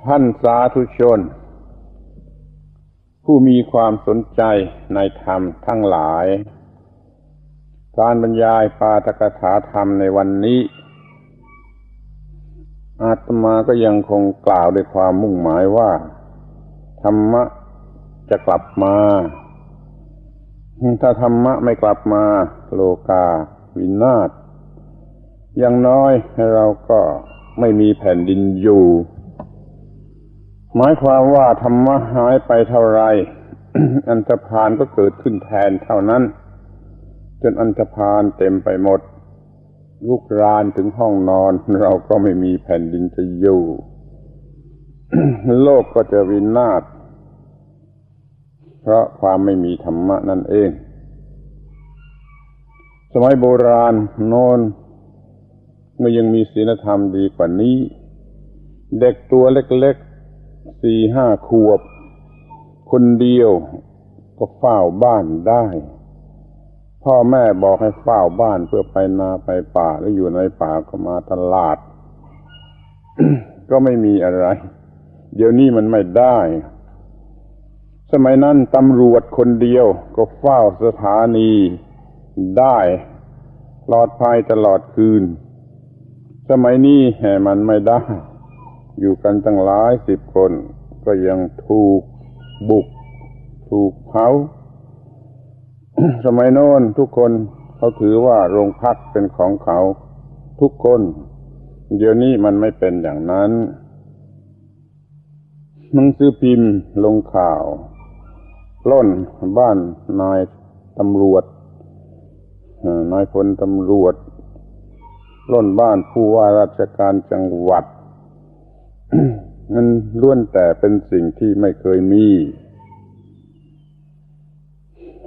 ท่านสาธุชน ผู้มีความสนใจในธรรมทั้งหลาย การบรรยายปาตกถาธรรมในวันนี้ อาตมาก็ยังคงกล่าวด้วยความมุ่งหมายว่า ธรรมะจะกลับมา ถ้าธรรมะไม่กลับมา โลกาวินาศอย่างน้อยเราก็ไม่มีแผ่นดินอยู่ หมายความว่าธรรมะหายไปเท่าไรอันธพาลก็เกิดขึ้นแทนเท่านั้น จนอันธพาลเต็มไปหมดลุกรานถึงห้องนอน เราก็ไม่มีแผ่นดินจะอยู่โลกก็จะวินาศเพราะความไม่มีธรรมะนั่นเอง สมัยโบราณโน้นเมื่อยังมีศีลธรรมดีกว่านี้ เด็กตัวเล็กๆ สี่ห้าขวบ คนเดียวก็เฝ้าบ้านได้ พ่อแม่บอกให้เฝ้าบ้านเพื่อไปนาไปป่าแล้วอยู่ในป่าก็มาตลาด ก็ไม่มีอะไร เดี๋ยวนี้มันไม่ได้ สมัยนั้นตำรวจคนเดียวก็เฝ้าสถานีได้ปลอดภัยตลอดคืน สมัยนี้แห่มันไม่ได้ อยู่กันตั้งหลายสิบคน ก็ยังถูกบุก ถูกเผาสมัยโน้นทุกคนเขาถือว่าโรงพักเป็นของเขา ทุกคน เดี๋ยวนี้มันไม่เป็นอย่างนั้นหนังสือพิมพ์ลงข่าวปล้นบ้านนายตำรวจนายพลตำรวจล้นบ้านผู้ว่าราชการจังหวัด มันล้วนแต่เป็นสิ่งที่ไม่เคยมี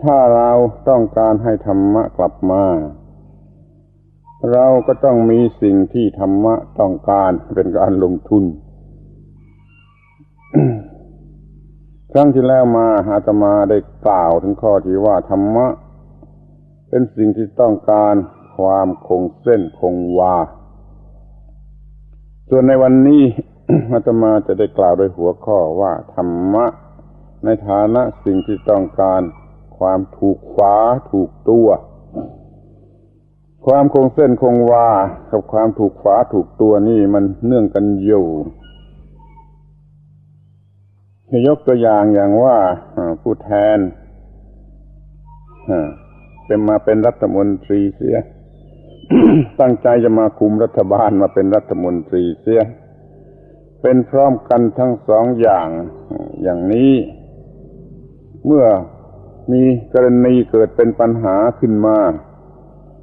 ถ้าเราต้องการให้ธรรมะกลับมา เราก็ต้องมีสิ่งที่ธรรมะต้องการเป็นการลงทุน ครั้งที่แล้วมาอาตมาได้กล่าวถึงข้อที่ว่าธรรมะ เป็นสิ่งที่ต้องการความคงเส้นคงวา ส่วนในวันนี้ อาตมาจะได้กล่าวโดยหัวข้อว่า ธรรมะ ในฐานะสิ่งที่ต้องการ ความถูกขวาถูกตัว ความคงเส้นคงวากับความถูกขวาถูกตัวนี่มันเนื่องกันอยู่ยกตัวอย่างอย่างว่าผู้แทนเป็นมาเป็นรัฐมนตรีเสีย ตั้งใจจะมาคุมรัฐบาลมาเป็นรัฐมนตรีเสีย เป็นพร้อมกันทั้งสองอย่างอย่างนี้ เมื่อมีกรณีเกิดเป็นปัญหาขึ้นมา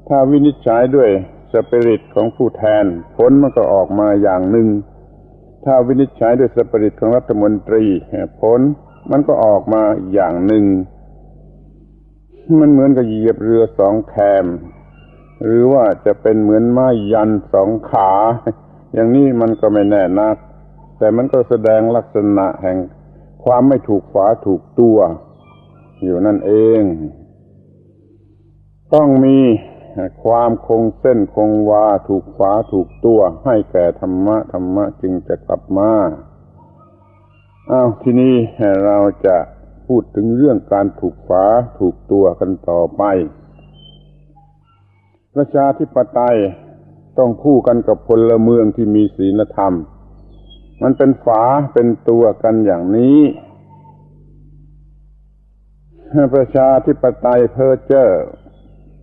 ถ้าวินิจฉัยด้วยสปิริตของผู้แทนผลมันก็ออกมาอย่างหนึ่ง ถ้าวินิจฉัยด้วยสปิริตของรัฐมนตรีผลมันก็ออกมาอย่างหนึ่ง มันเหมือนกับเหยียบเรือสองแคม หรือว่าจะเป็นเหมือนไม้ยันสองขา อย่างนี้มันก็ไม่แน่นัก แต่มันก็แสดงลักษณะแห่งความไม่ถูกฝาถูกตัว อยู่นั่นเอง ต้องมีความคงเส้นคงวาถูกฝาถูกตัว ให้แก่ธรรมะธรรมะจึงจะกลับมาอ้าวทีนี้เราจะพูดถึงเรื่องการถูกฝาถูกตัวกันต่อไปประชาธิปไตยต้องคู่กันกับพลเมืองที่มีศีลธรรม มันเป็นฝาเป็นตัวกันอย่างนี้ ประชาธิปไตยเพ้อเจ้อ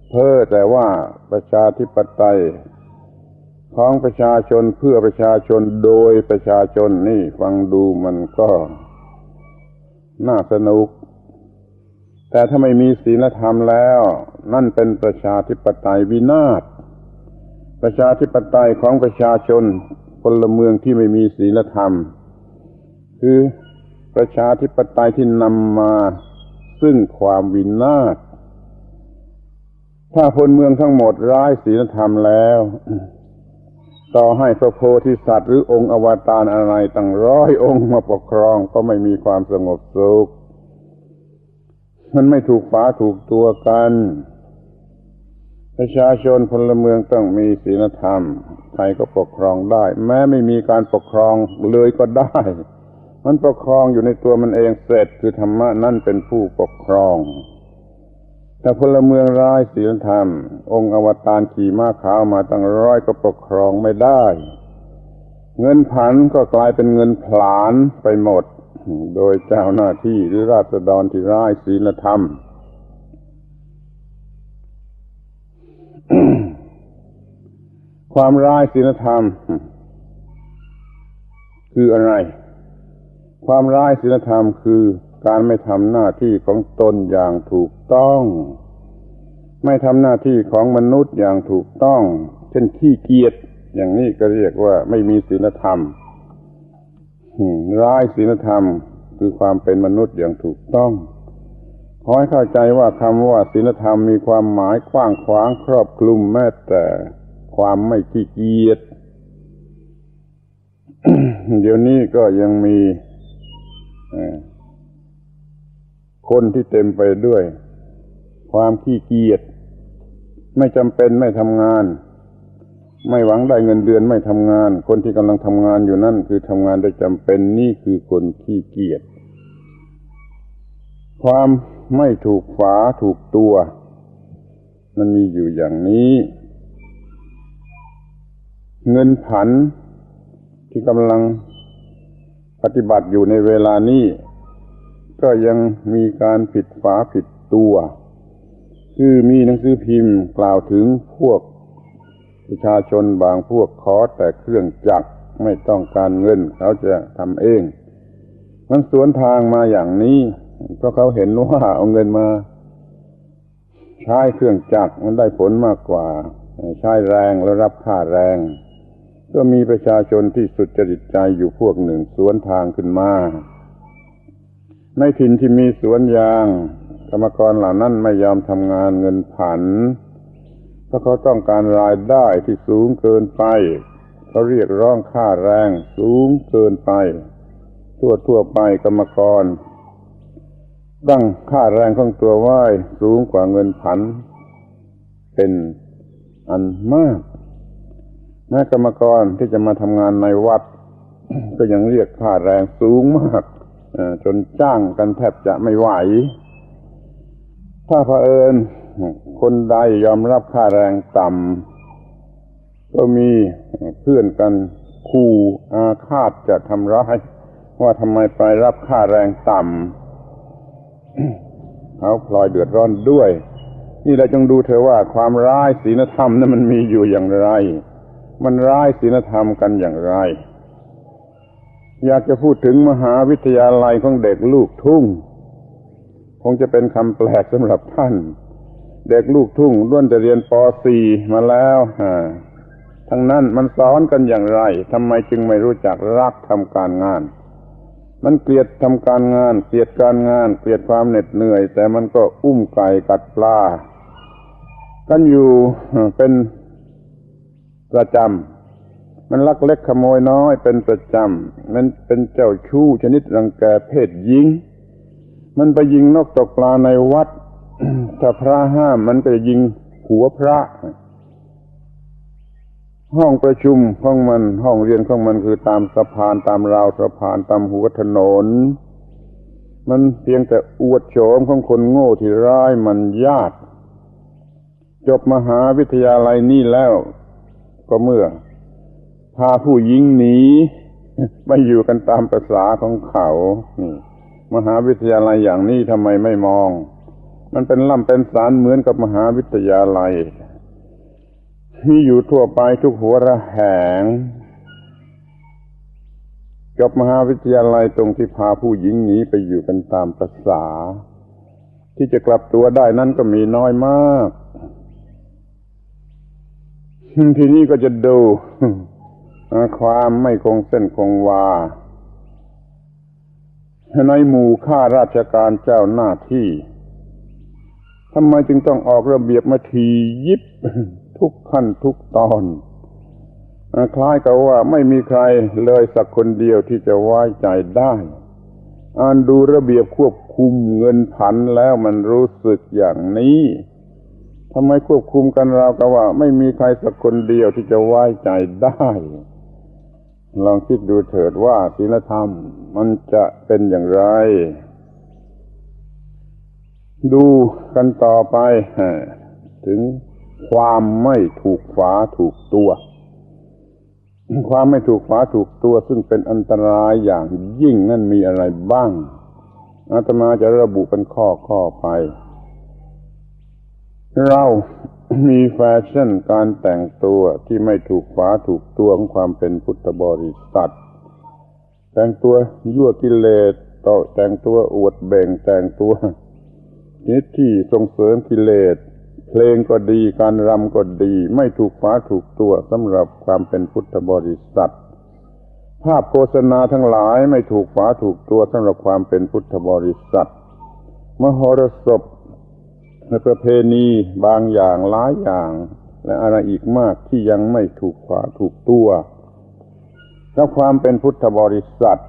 เพ้อแต่ว่าประชาธิปไตยของประชาชนเพื่อประชาชนโดยประชาชนนี่ฟังดูมันก็น่าสนุก แต่ถ้าไม่มีศีลธรรมแล้ว นั่นเป็นประชาธิปไตยวินาศประชาธิปไตยของประชาชน พลเมืองที่ไม่มีศีลธรรม คือประชาธิปไตยที่นำมาซึ่งความวินาศถ้าพลเมืองทั้งหมดร้ายศีลธรรมแล้ว ต่อให้พระโพธิสัตว์หรือองค์อวตารอะไรตั้งร้อยองค์มาปกครองก็ไม่มีความสงบสุข มันไม่ถูกฝาถูกตัวกัน ประชาชนพลเมืองต้องมีศีลธรรมใครก็ปกครองได้ แม้ไม่มีการปกครองเลยก็ได้ มันปกครองอยู่ในตัวมันเองเสร็จคือธรรมะนั่นเป็นผู้ปกครองแต่พลเมืองร้ายศีลธรรม องค์อวตารขี่ม้าขาวมาตั้งร้อยก็ปกครองไม่ได้ เงินผันก็กลายเป็นเงินผลาญไปหมด โดยเจ้าหน้าที่หรือราษฎรที่ร้ายศีลธรรม ความร้ายศีลธรรม คืออะไร ความร้ายศีลธรรมคือการไม่ทำหน้าที่ของตนอย่างถูกต้อง ไม่ทำหน้าที่ของมนุษย์อย่างถูกต้อง เช่นขี้เกียจอย่างนี้ก็เรียกว่าไม่มีศีลธรรมร้ายศีลธรรมคือความเป็นมนุษย์อย่างถูกต้องขอให้เข้าใจว่าคำว่าศีลธรรมมีความหมายกว้างขวางครอบคลุมแม้แต่ ความไม่ขี้เกียจเดี๋ยวนี้ก็ยังมีคนที่เต็มไปด้วย ความขี้เกียจไม่จำเป็นไม่ทำงาน ไม่หวังได้เงินเดือนไม่ทำงาน คนที่กำลังทำงานอยู่นั่นคือทำงานโดยจำเป็นนี่คือคนขี้เกียจความไม่ถูกฝาถูกตัว มันมีอยู่อย่างนี้ เงินผันที่กำลังปฏิบัติอยู่ในเวลานี้ ก็ยังมีการผิดฝาผิดตัว คือมีหนังสือพิมพ์กล่าวถึงพวกประชาชนบางพวกขอแต่เครื่องจักรไม่ต้องการเงิน เขาจะทำเอง มันสวนทางมาอย่างนี้ เพราะเขาเห็นว่าเอาเงินมา ใช้เครื่องจักรมันได้ผลมากกว่า ใช้แรงแล้วรับค่าแรง ก็มีประชาชนที่สุดจริตใจอยู่พวกหนึ่งสวนทางขึ้นมา ในถิ่นที่มีสวนยาง กรรมกรเหล่านั้นไม่ยอมทำงานเงินผัน เพราะเขาต้องการรายได้ที่สูงเกินไป เขาเรียกร้องค่าแรงสูงเกินไป ทั่วทั่วไปกรรมกรตั้งค่าแรงของตัวไว้สูงกว่าเงินผัน เป็นอันมาก แม้กรรมกรที่จะมาทำงานในวัด ก็ยังเรียกค่าแรงสูงมากจนจ้างกันแทบจะไม่ไหว ถ้าเผอิญคนใดยอมรับค่าแรงต่ำก็มีเพื่อนกันคู่อาฆาตจะทำร้ายว่าทำไมไปรับค่าแรงต่ำเขาพลอยเดือดร้อนด้วย นี่เราจงดูเถอว่าความร้ายศีลธรรมนั้นมันมีอยู่อย่างไร มันร้ายศีลธรรมกันอย่างไร อยากจะพูดถึงมหาวิทยาลัยของเด็กลูกทุ่ง คงจะเป็นคำแปลกสำหรับท่าน เด็กลูกทุ่งล้วนจะเรียนป .4 มาแล้วทั้งนั้นมันสอนกันอย่างไรทำไมจึงไม่รู้จักรักทำการงาน มันเกลียดทำการงาน เกลียดการงาน เกลียดความเหน็ดเหนื่อย แต่มันก็อุ้มไก่กัดปลากันอยู่เป็น ประจำมันลักเล็กขโมยน้อยเป็นประจำมันเป็นเจ้าชู้ชนิดรังแกเพศหญิง มันไปยิงนกตกปลาในวัด ถ้าพระห้ามมันก็จะยิงหัวพระ ห้องประชุมของมันห้องเรียนของมันคือตามสะพานตามราวสะพานตามหัวถนน มันเพียงแต่อวดโฉมของคนโง่ที่ร้ายมันยากจบมหาวิทยาลัยนี่แล้ว ก็เมื่อ พาผู้หญิงหนีไปอยู่กันตามภาษาของเขานี่มหาวิทยาลัยอย่างนี้ทำไมไม่มอง มันเป็นล่ำเป็นสารเหมือนกับมหาวิทยาลัย มีอยู่ทั่วไปทุกหัวระแหงจบมหาวิทยาลัยตรงที่พาผู้หญิงหนีไปอยู่กันตามภาษา ที่จะกลับตัวได้นั้นก็มีน้อยมาก ทีนี้ก็จะดูความไม่คงเส้นคงวาในหมู่ข้าราชการเจ้าหน้าที่ทำไมจึงต้องออกระเบียบมาทียิบทุกขั้นทุกตอน คล้ายกับว่าไม่มีใครเลยสักคนเดียวที่จะไว้ใจได้อ่านดูระเบียบควบคุมเงินผันแล้วมันรู้สึกอย่างนี้ ทำไมควบคุมกันเรากับว่า ไม่มีใครสักคนเดียวที่จะไว้ใจได้ ลองคิดดูเถิดว่าศีลธรรมมันจะเป็นอย่างไร ดูกันต่อไป ถึงความไม่ถูกฝาถูกตัว ความไม่ถูกฝาถูกตัว ซึ่งเป็นอันตรายอย่างยิ่งนั่นมีอะไรบ้างอาตมาจะระบุเป็นข้อข้อไป เรามีแฟชั่นการแต่งตัวที่ไม่ถูกฝาถูกตัวของความเป็นพุทธบริษัท แต่งตัวยั่วกิเลสต่อแต่งตัวอวดเบ่งแต่งตัวนิที่ส่งเสริมกิเลส เพลงก็ดีการรำก็ดี ไม่ถูกฝาถูกตัวสำหรับความเป็นพุทธบริษัท ภาพโฆษณาทั้งหลายไม่ถูกฝาถูกตัวสำหรับความเป็นพุทธบริษัท มหรสพ ในประเพณีบางอย่างหลายอย่าง และอะไรอีกมากที่ยังไม่ถูกฝาถูกตัวกับความเป็นพุทธบริษัท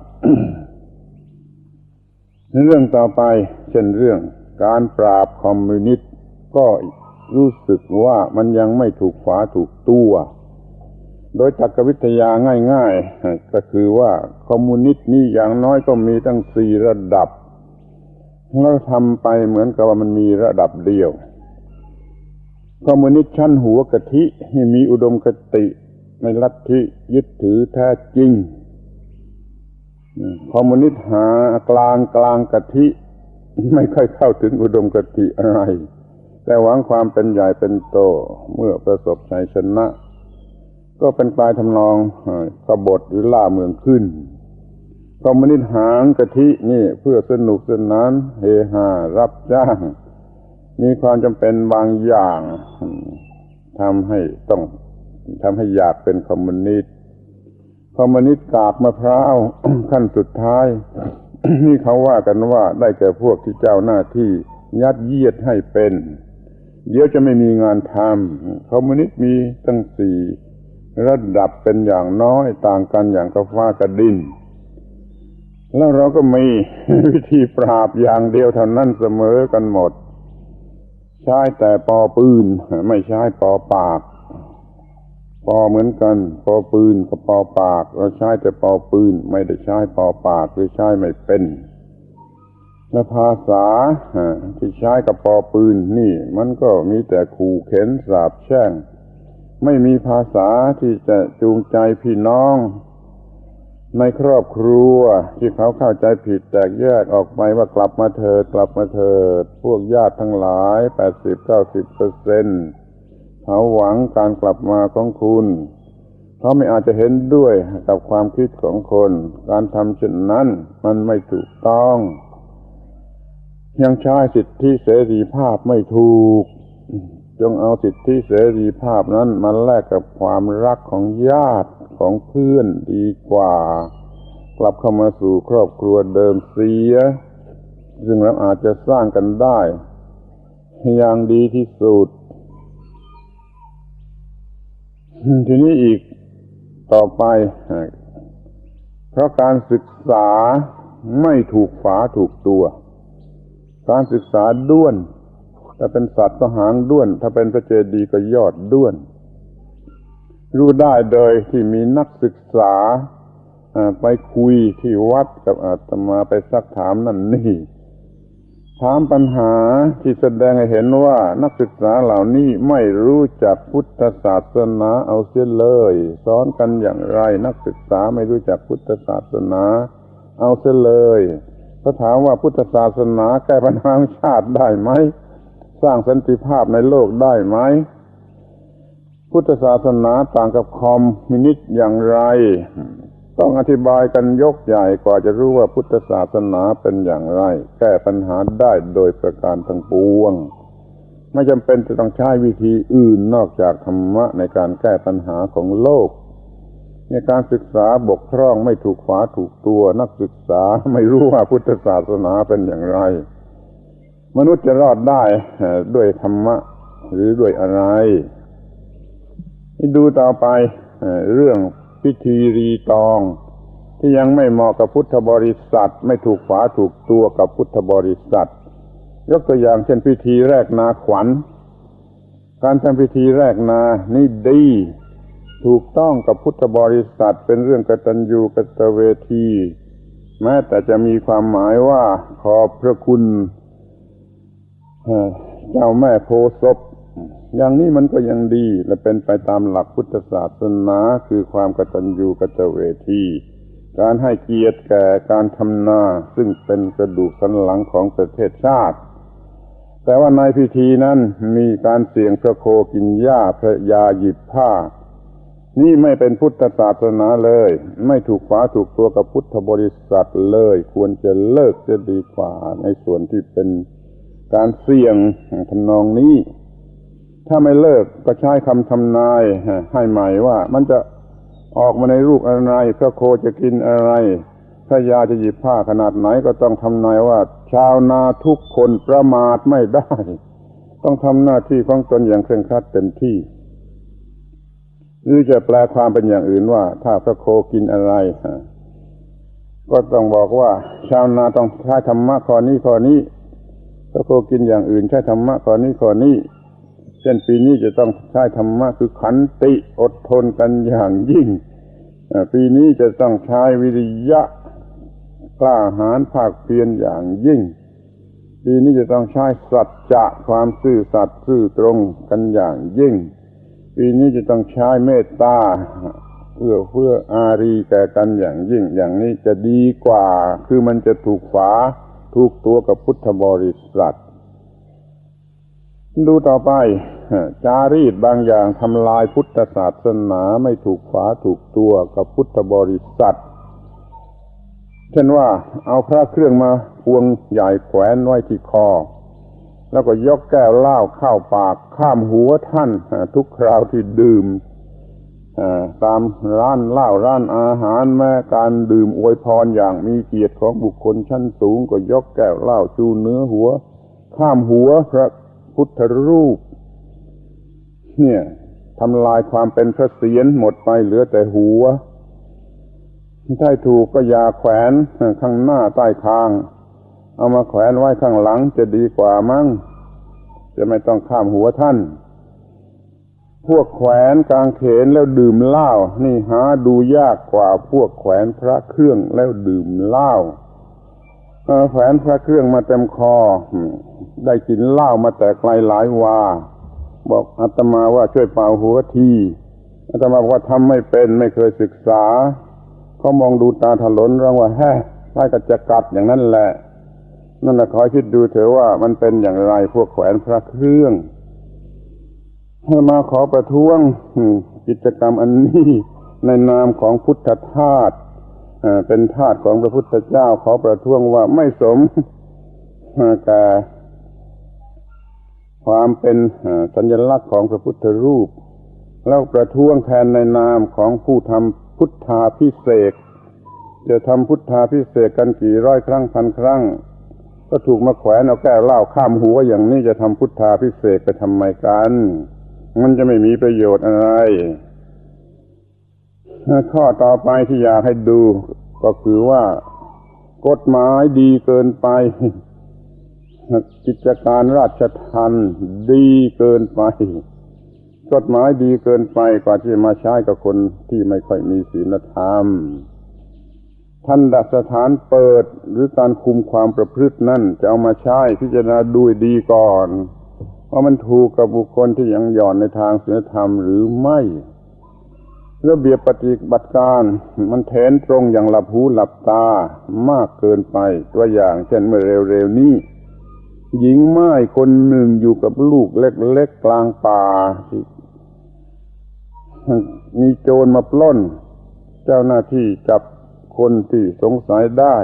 เรื่องต่อไปเช่นเรื่องการปราบคอมมิวนิสต์ก็รู้สึกว่ามันยังไม่ถูกฝาถูกตัว โดยตรรกวิทยาง่าย ๆ ก็คือว่าคอมมิวนิสต์นี่อย่างน้อยก็มีตั้งสี่ระดับ แล้วทำไปเหมือนกับว่ามันมีระดับเดียวคอมมิวนิสต์ชั้นหัวกะทิที่มีอุดมคติในลัทธิยึดถือแท้จริงคอมมิวนิสต์หากลางกลางกะทิไม่ค่อยเข้าถึงอุดมคติอะไร แต่หวังความเป็นใหญ่เป็นโตเมื่อประสบชัยชนะ ก็เป็นปลายทำนองกบฏหรือล่าเมืองขึ้น คอมมินิตหางกะทินี่เพื่อสนุกสนานเฮฮารับจ้าง มีความจำเป็นบางอย่างทำให้ต้องทำให้อยากเป็นคอมมิวนิสต์คอมมิวนิสต์กาบมะพร้าวขั้นสุดท้าย นี่เขาว่ากันว่าได้แก่พวกที่เจ้าหน้าที่ยัดเยียดให้เป็น เดี๋ยวจะไม่มีงานทำคอมมิวนิสต์มีตั้งสี่ระดับเป็นอย่างน้อยต่างกันอย่างกระฟ้ากระดิน แล้วเราก็มีวิธีปราบอย่างเดียวเท่านั้นเสมอกันหมด ใช้แต่ปอปืน ไม่ใช้ปอปาก ปอเหมือนกัน ปอปืนกับปอปาก เราใช้แต่ปอปืน ไม่ได้ใช้ปอปากหรือใช้ไม่เป็นและภาษาที่ใช้กับปอปืนนี่ มันก็มีแต่ขู่เข็นสาบแช่ง ไม่มีภาษาที่จะจูงใจพี่น้อง ในครอบครัวที่เขาเข้าใจผิดแตกแยกออกไปว่ากลับมาเถิดกลับมาเถิด พวกญาติทั้งหลายแปดสิบเก้าสิบเปอร์เซ็นต์เขาหวังการกลับมาของคุณเขาไม่อาจจะเห็นด้วยกับความคิดของคน การทำเช่นนั้นมันไม่ถูกต้อง ยังใช้สิทธิเสรีภาพไม่ถูก จงเอาสิทธิเสรีภาพนั้นมาแลกกับความรักของญาติของเพื่อนดีกว่า กลับเข้ามาสู่ครอบครัวเดิมเสีย ซึ่งเราอาจจะสร้างกันได้ อย่างดีที่สุด ทีนี้อีกต่อไป เพราะการศึกษาไม่ถูกฝาถูกตัว การศึกษาด้วน ถ้าเป็นสัตว์ก็หางด้วน ถ้าเป็นพระเจดีย์ก็ยอดด้วน รู้ได้โดยที่มีนักศึกษาไปคุยที่วัดกับอาตมาไปซักถามนั่นนี่ถามปัญหาที่แสดงให้เห็นว่านักศึกษาเหล่านี้ไม่รู้จักพุทธศาสนาเอาเสียเลยสอนกันอย่างไร นักศึกษาไม่รู้จักพุทธศาสนาเอาเสียเลยเขาถามว่าพุทธศาสนาแก้ปัญหาชาติได้ไหม สร้างสันติภาพในโลกได้ไหม พุทธศาสนาต่างกับคอมมิวนิสต์อย่างไร ต้องอธิบายกันยกใหญ่กว่าจะรู้ว่าพุทธศาสนาเป็นอย่างไร แก้ปัญหาได้โดยประการทั้งปวง ไม่จำเป็นจะต้องใช้วิธีอื่นนอกจากธรรมะในการแก้ปัญหาของโลกในการศึกษาบกพร่องไม่ถูกฝาถูกตัวนักศึกษาไม่รู้ว่าพุทธศาสนาเป็นอย่างไร มนุษย์จะรอดได้ด้วยธรรมะ หรือด้วยอะไรดูต่อไปเรื่องพิธีรีตอง ที่ยังไม่เหมาะกับพุทธบริษัท ไม่ถูกฝาถูกตัวกับพุทธบริษัท ยกตัวอย่างเช่นพิธีแรกนาขวัญ การทำพิธีแรกนานี่ดี ถูกต้องกับพุทธบริษัทเป็นเรื่องกตัญญูกตเวที แม้แต่จะมีความหมายว่าขอบพระคุณ เจ้าแม่โพศพอย่างนี้มันก็ยังดีและเป็นไปตามหลักพุทธศาสนาคือความกตัญญูกตเวที การให้เกียรติแก่การทำนาซึ่งเป็นกระดูกสันหลังของประเทศชาติ แต่ว่าในพิธีนั้นมีการเสี่ยงพระโคกินหญ้าพระยาหยิบผ้า นี่ไม่เป็นพุทธศาสนาเลย ไม่ถูกฝาถูกตัวกับพุทธบริษัทเลย ควรจะเลิกจะดีกว่าในส่วนที่เป็น การเสี่ยงทำนองนี้ ถ้าไม่เลิกก็ใช้คำทำนายให้ใหม่ว่า มันจะออกมาในรูปอะไรพระโคจะกินอะไรพระยาจะหยิบผ้าขนาดไหนก็ต้องทำนายว่า ชาวนาทุกคนประมาทไม่ได้ ต้องทำหน้าที่ของตนอย่างเคร่งครัดเต็มที่หรือจะแปลความเป็นอย่างอื่นว่า ถ้าพระโคกินอะไรก็ต้องบอกว่า ชาวนาต้องใช้ธรรมะข้อนี้ข้อนี้ พระโคกินอย่างอื่นใช้ธรรมะข้อนี้ข้อนี้เช่นปีนี้จะต้องใช้ธรรมะคือขันติอดทนกันอย่างยิ่งเอ่อปีนี้จะต้องใช้วิริยะกล้าหาญภาคเพียรอย่างยิ่ง ปีนี้จะต้องใช้สัจจะความซื่อสัตย์ซื่อตรงกันอย่างยิ่ง ปีนี้จะต้องใช้เมตตาเอื้อเฟื้ออารีแก่กันอย่างยิ่ง อย่างนี้จะดีกว่า คือมันจะถูกฝา ถูกตัวกับพุทธบริษัท ดูต่อไปจารีตบางอย่างทำลายพุทธศาสนาไม่ถูกฝาถูกตัวกับพุทธบริษัท เช่นว่าเอาพระเครื่องมาพวงใหญ่แขวนไว้ที่คอ แล้วก็ยกแก้วเหล้าเข้าปากข้ามหัวท่านทุกคราวที่ดื่ม ตามร้านเหล้าร้านอาหารแม้การดื่มอวยพรอย่างมีเกียรติของบุคคลชั้นสูงก็ยกแก้วเหล้าจูเนื้อหัว ข้ามหัวพระพุทธรูป เนี่ยทำลายความเป็นพระเศียรหมดไปเหลือแต่หัวถ้าถูกก็อย่าแขวนข้างหน้าใต้คาง เอามาแขวนไว้ข้างหลังจะดีกว่ามั้งจะไม่ต้องข้ามหัวท่าน พวกแขวนกางเขนแล้วดื่มเหล้านี่หาดูยากกว่าพวกแขวนพระเครื่องแล้วดื่มเหล้าแขวนพระเครื่องมาเต็มคอ ได้กินเหล้ามาแต่ไกลหลายวา บอกอาตมาว่าช่วยเป่าหัวทีอาตมาบอกว่าทำไม่เป็นไม่เคยศึกษา เขามองดูตาถลนร้องว่าแฮ่ใช่ก็จะกัดอย่างนั้นแหละ นั่นแหละขอคิดดูเถอะว่ามันเป็นอย่างไรพวกแขวนพระเครื่อง มาขอประท้วงกิจกรรมอันนี้ในนามของพุทธทาสเป็นทาสของพระพุทธเจ้าขอประท้วงว่าไม่สมกับความเป็นสัญลักษณ์ของพระพุทธรูป แล้วประท้วงแทนในนามของผู้ทำพุทธาพิเศษจะทำพุทธาพิเศษกันกี่ร้อยครั้งพันครั้ง ก็ถูกมาแขวนเอาแก้วเหล้าข้ามหัวอย่างนี้จะทำพุทธาพิเศษไปทำไมกัน มันจะไม่มีประโยชน์อะไรข้อต่อไปที่อยากให้ดูก็คือว่ากฎหมายดีเกินไปกิจการราชทันดีเกินไป กฎหมายดีเกินไปกว่าที่มาใช้กับคนที่ไม่ค่อยมีศีลธรรมท่านดัสถานเปิดหรือการคุมความประพฤตินั่นจะเอามาใช้พิจารณาดูดีก่อน ว่ามันถูกกับบุคคลที่ยังหย่อนในทางศีลธรรมหรือไม่ระเบียบปฏิบัติการมันเทนตรงอย่างหลับหูหลับตามากเกินไป ตัวอย่างเช่นเมื่อเร็วๆนี้หญิงไม้คนหนึ่งอยู่กับลูกเล็กๆกลางป่า มีโจรมาปล้น เจ้าหน้าที่จับคนที่สงสัยได้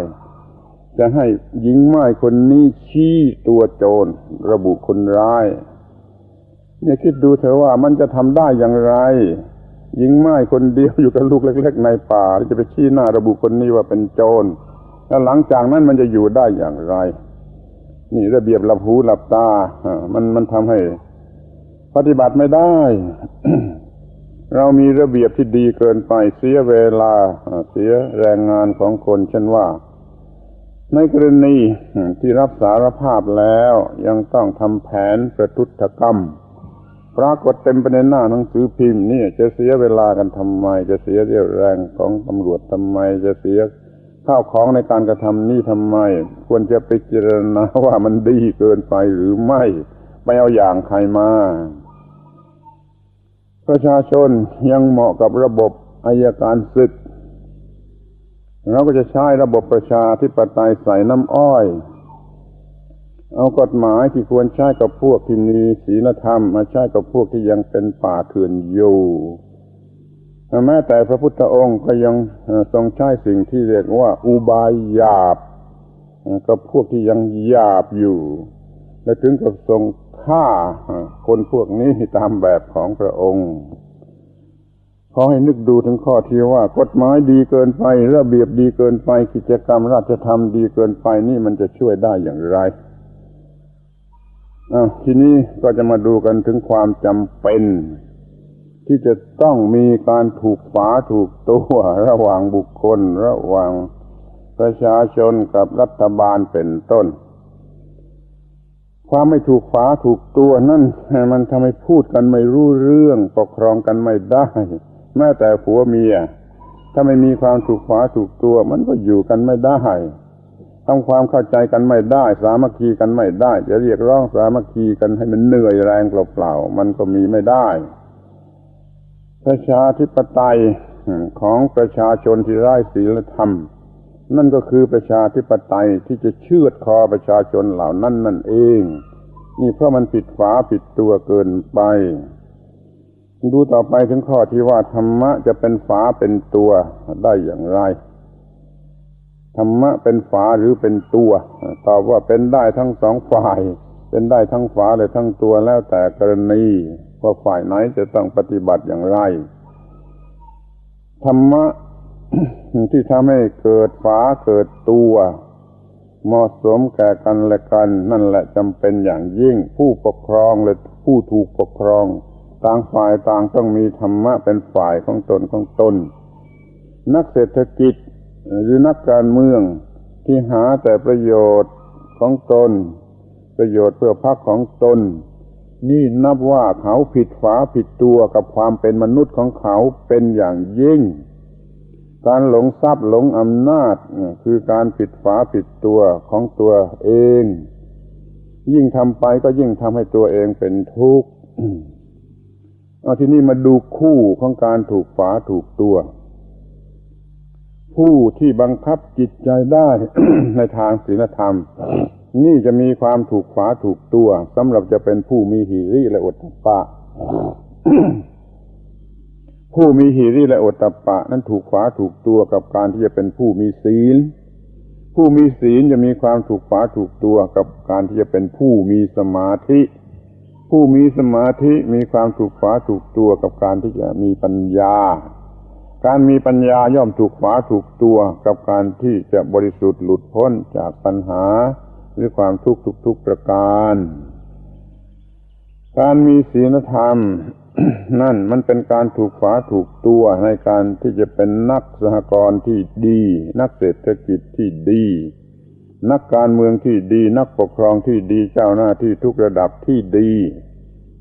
จะให้หญิงไม้คนนี้ชี้ตัวโจร ระบุคนร้าย เนี่ยคิดดูเถอะว่ามันจะทำได้อย่างไร หญิงไม้คนเดียวอยู่กับลูกเล็ก ๆ ในป่าจะไปชี้หน้าระบุคนนี้ว่าเป็นโจรแล้วหลังจากนั้นมันจะอยู่ได้อย่างไร นี่ระเบียบหลับหูหลับตาอ่ามันมันทำให้ ปฏิบัติไม่ได้ เรามีระเบียบที่ดีเกินไปเสียเวลา เสียแรงงานของคนเช่นว่า ในกรณีที่รับสารภาพแล้วยังต้องทำแผนประทุษกรรม ปรากฏเต็มไปในหน้าหนังสือพิมพ์นี่จะเสียเวลากันทำไม จะเสียเรี่ยวแรงของตำรวจทำไม จะเสียข้าวของในการกระทำนี่ทำไม ควรจะไปเจรณาว่ามันดีเกินไปหรือไม่ ไม่เอาอย่างใครมา ประชาชนยังเหมาะกับระบบอายการศึก เราก็จะใช้ระบบประชาธิปไตยใส่น้ำอ้อย เอากฎหมายที่ควรใช้กับพวกที่มีศีลธรรม มาใช้กับพวกที่ยังเป็นป่าเถื่อนอยู่แม้แต่พระพุทธองค์ก็ยังทรงใช้สิ่งที่เรียกว่า อุบายหยาบกับพวกที่ยังหยาบอยู่ และถึงกับทรงฆ่าคนพวกนี้ตามแบบของพระองค์ ขอให้นึกดูถึงข้อที่ว่า กฎหมายดีเกินไประเบียบดีเกินไป กิจกรรมราชธรรมดีเกินไปนี่มันจะช่วยได้อย่างไรอาทีนี้ก็จะมาดูกันถึงความจำเป็น ที่จะต้องมีการถูกฝาถูกตัว ระหว่างบุคคล ระหว่างประชาชนกับรัฐบาลเป็นต้น ความไม่ถูกฝาถูกตัวนั่นมันทำให้พูดกันไม่รู้เรื่องปกครองกันไม่ได้ แม้แต่ผัวเมีย ถ้าไม่มีความถูกฝาถูกตัว มันก็อยู่กันไม่ได้ทำความเข้าใจกันไม่ได้ สามัคคีกันไม่ได้ จะเรียกร้องสามัคคีกันให้มันเหนื่อยแรงเปล่าๆมันก็มีไม่ได้ประชาธิปไตยของประชาชนที่ไร้ศีลธรรม นั่นก็คือประชาธิปไตยที่จะเชือดคอประชาชนเหล่านั้นนั่นเอง นี่เพราะมันผิดฝาผิดตัวเกินไป ดูต่อไปถึงข้อที่ว่าธรรมะจะเป็นฝาเป็นตัวได้อย่างไร ธรรมะเป็นฝาหรือเป็นตัว ตอบว่าเป็นได้ทั้งสองฝ่าย เป็นได้ทั้งฝาและทั้งตัวแล้วแต่กรณีว่าฝ่ายไหนจะต้องปฏิบัติอย่างไร ธรรมะที่ทำให้เกิดฝาเกิดตัวเหมาะสมแก่กันและกัน นั่นแหละจำเป็นอย่างยิ่งผู้ปกครองและผู้ถูกปกครอง ต่างฝ่ายต่างต้องมีธรรมะเป็นฝ่ายของตนของตน นักเศรษฐกิจหรือนักการเมืองที่หาแต่ประโยชน์ของตน ประโยชน์เพื่อพักของตน นี่นับว่าเขาผิดฝาผิดตัวกับความเป็นมนุษย์ของเขาเป็นอย่างยิ่ง การหลงทรัพย์หลงอำนาจคือการผิดฝาผิดตัวของตัวเอง ยิ่งทำไปก็ยิ่งทำให้ตัวเองเป็นทุกข์ เอาทีนี้มาดูคู่ของการถูกฝาถูกตัว ผู้ที่บังคับจิตใจได้ในทางศีลธรรม นี่จะมีความถูกฝาถูกตัวสำหรับจะเป็นผู้มีหิริและอดตปะ ผู้มีหิริและอดตปะ นั้นถูกฝาถูกตัวกับการที่จะเป็นผู้มีศีล ผู้มีศีลจะมีความถูกฝาถูกตัวกับการที่จะเป็นผู้มีสมาธิ ผู้มีสมาธิมีความถูกฝาถูกตัวกับการที่จะมีปัญญา การมีปัญญาย่อมถูกฝาถูกตัวกับการที่จะบริสุทธิ์หลุดพ้นจากปัญหาหรือความทุกข์ทุกๆประการ การมีศีลธรรมนั่นมันเป็นการถูกฝาถูกตัวในการที่จะเป็นนักสหกรณ์ที่ดี นักเศรษฐกิจที่ดี นักการเมืองที่ดีนักปกครองที่ดีเจ้าหน้าที่ทุกระดับที่ดี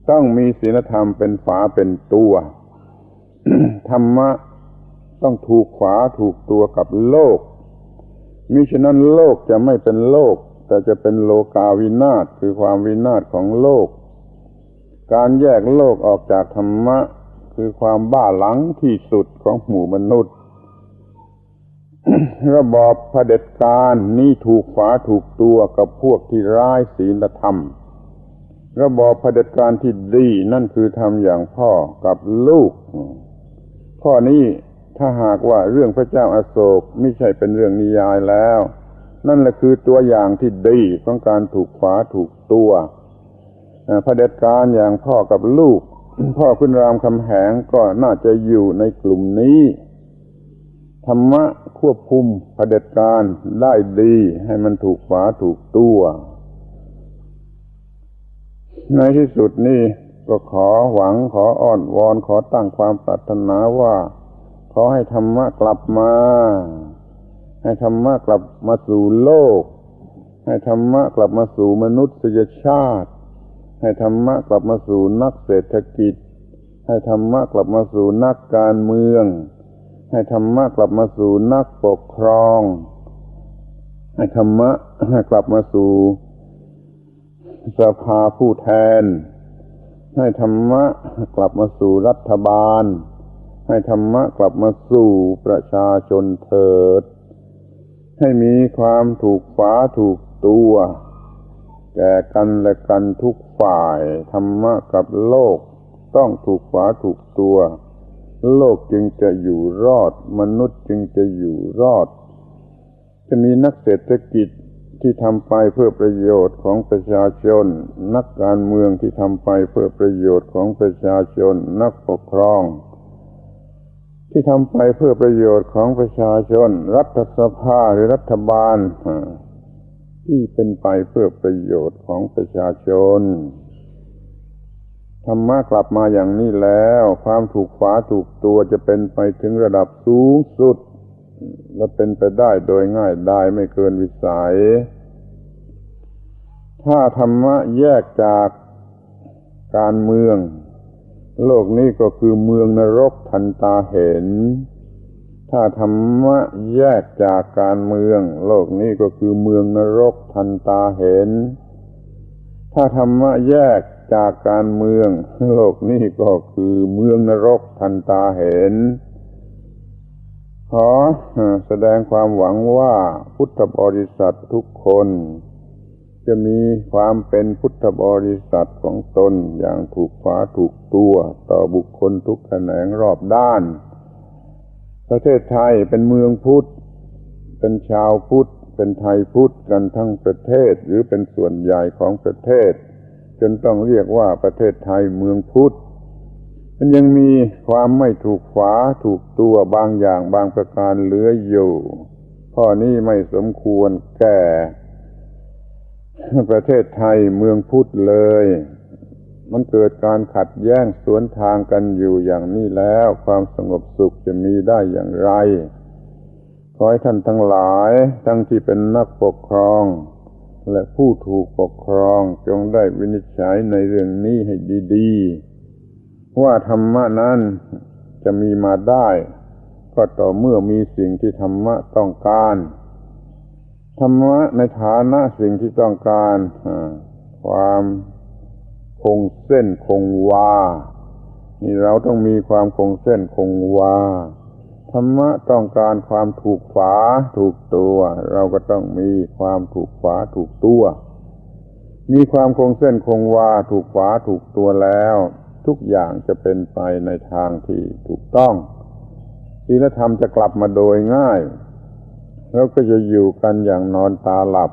ต้องมีศีลธรรมเป็นฝาเป็นตัว ธรรมะต้องถูกขวาถูกตัวกับโลกมิฉะนั้นโลกจะไม่เป็นโลก แต่จะเป็นโลกาวินาศคือความวินาศของโลก การแยกโลกออกจากธรรมะ คือความบ้าหลังที่สุดของหมู่มนุษย์ ระบอบเผด็จการนี่ถูกฝาถูกตัวกับพวกที่ร้ายศีลธรรม ระบอบเผด็จการที่ดีนั่นคือทำอย่างพ่อกับลูก ข้อนี้ถ้าหากว่าเรื่องพระเจ้าอาโศกไม่ใช่เป็นเรื่องนิยายแล้ว นั่นแหละคือตัวอย่างที่ดีของการถูกขวาถูกตัวพระเด็จการอย่างพ่อกับลูก พ่อคุณรามคำแหงก็น่าจะอยู่ในกลุ่มนี้ ธรรมะควบคุมพระเด็จการได้ดี ให้มันถูกขวาถูกตัว ในที่สุดนี่ก็ขอหวังขออ้อนวอนขอตั้งความปรารถนาว่า ขอให้ธรรมะกลับมา ให้ธรรมะกลับมาสู่โลก ให้ธรรมะกลับมาสู่มนุษยชาติ ให้ธรรมะกลับมาสู่นักเศรษฐกิจ ให้ธรรมะกลับมาสู่นักการเมือง ให้ธรรมะกลับมาสู่นักปกครอง ให้ธรรมะกลับมาสู่สภาผู้แทน ให้ธรรมะกลับมาสู่รัฐบาล ให้ธรรมะกลับมาสู่ประชาชนเถิด ให้มีความถูกฝาถูกตัว แก่กันและกันทุกฝ่าย ธรรมะกับโลกต้องถูกฝาถูกตัว โลกจึงจะอยู่รอด มนุษย์จึงจะอยู่รอด จะมีนักเศรษฐกิจที่ทำไปเพื่อประโยชน์ของประชาชน นักการเมืองที่ทำไปเพื่อประโยชน์ของประชาชน นักปกครอง ที่ทำไปเพื่อประโยชน์ของประชาชน รัฐสภาหรือรัฐบาลที่เป็นไปเพื่อประโยชน์ของประชาชน ธรรมะกลับมาอย่างนี้แล้ว ความถูกฝาถูกตัวจะเป็นไปถึงระดับสูงสุด และเป็นไปได้โดยง่ายได้ไม่เกินวิสัย ถ้าธรรมะแยกจากการเมือง โลกนี้ก็คือเมืองนรกทันตาเห็น ถ้าธรรมะแยกจากการเมือง โลกนี้ก็คือเมืองนรกทันตาเห็น ถ้าธรรมะแยก จากการเมือง โลกนี้ก็คือเมืองนรกทันตาเห็น ขอแสดงความหวังว่าพุทธบริษัททุกคน จะมีความเป็นพุทธบริษัทของตนอย่างถูกฝาถูกตัวต่อบุคคลทุกแขนงรอบด้าน ประเทศไทยเป็นเมืองพุทธ เป็นชาวพุทธ เป็นไทยพุทธกันทั้งประเทศหรือเป็นส่วนใหญ่ของประเทศ นต้องเรียกว่าประเทศไทยเมืองพุทธมันยังมีความไม่ถูกฝาถูกตัวบางอย่างบางประการเหลืออยู่ ข้อนี้ไม่สมควรแก่ ประเทศไทยเมืองพุทธเลย มันเกิดการขัดแย้งสวนทางกันอยู่อย่างนี้แล้ว ความสงบสุขจะมีได้อย่างไร ขอให้ท่านทั้งหลาย ทั้งที่เป็นนักปกครอง และผู้ถูกปกครองจงได้วินิจฉัยในเรื่องนี้ให้ดีๆ ว่าธรรมะนั้นจะมีมาได้ ก็ต่อเมื่อมีสิ่งที่ธรรมะต้องการ ธรรมะในฐานะสิ่งที่ต้องการความคงเส้นคงวา นี่เราต้องมีความคงเส้นคงวา รรมะต้องการความถูกฝาถูกตัว เราก็ต้องมีความถูกฝาถูกตัว มีความคงเส้นคงวาถูกฝาถูกตัวแล้ว ทุกอย่างจะเป็นไปในทางที่ถูกต้องศีลธรรมจะกลับมาโดยง่าย แล้วก็จะอยู่กันอย่างนอนตาหลับ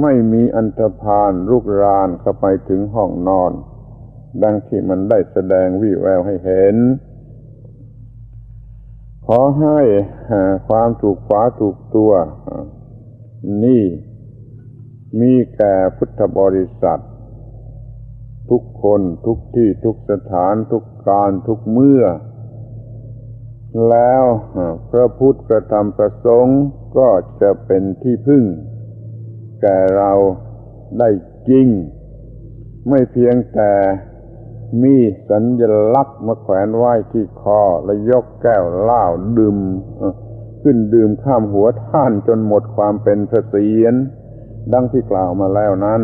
ไม่มีอันธพาลรุกรานเข้าไปถึงห้องนอน ดังที่มันได้แสดงวิแววให้เห็น อให้ความถูกฝาถูกตัว นี่มีแก่พุทธบริษัท ทุกคนทุกที่ทุกสถานทุกการทุกเมื่อ แล้วพระพุทธกระทำประสงค์ก็จะเป็นที่พึ่ง แก่เราได้จริง ไม่เพียงแต่ มีสัญลักษณ์มาแขวนไว้ที่คอ และยกแก้วเหล้าดื่มขึ้นดื่มข้ามหัวท่านจนหมดความเป็นพระเสียรดังที่กล่าวมาแล้วนั้น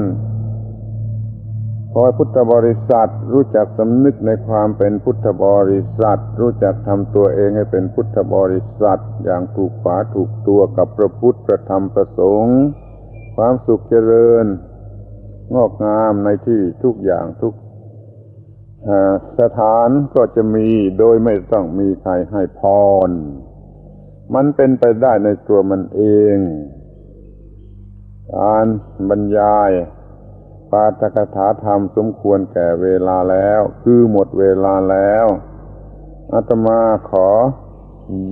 ขอให้พุทธบริษัทรู้จักสำนึกในความเป็นพุทธบริษัท รู้จักทำตัวเองให้เป็นพุทธบริษัท อย่างถูกฝาถูกตัวกับพระพุทธประธรรมประสงค์ความสุขเจริญ งอกงามในที่ทุกอย่างทุก สถานก็จะมีโดยไม่ต้องมีใครให้พร มันเป็นไปได้ในตัวมันเอง การบรรยายปาฐกถาธรรมสมควรแก่เวลาแล้ว คือหมดเวลาแล้วอาตมาขอ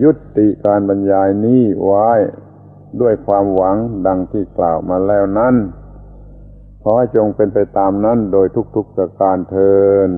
ยุติการบรรยายนี้ไว้ด้วยความหวังดังที่กล่าวมาแล้วนั้น ขอให้จงเป็นไปตามนั้นโดยทุกๆประการเทิน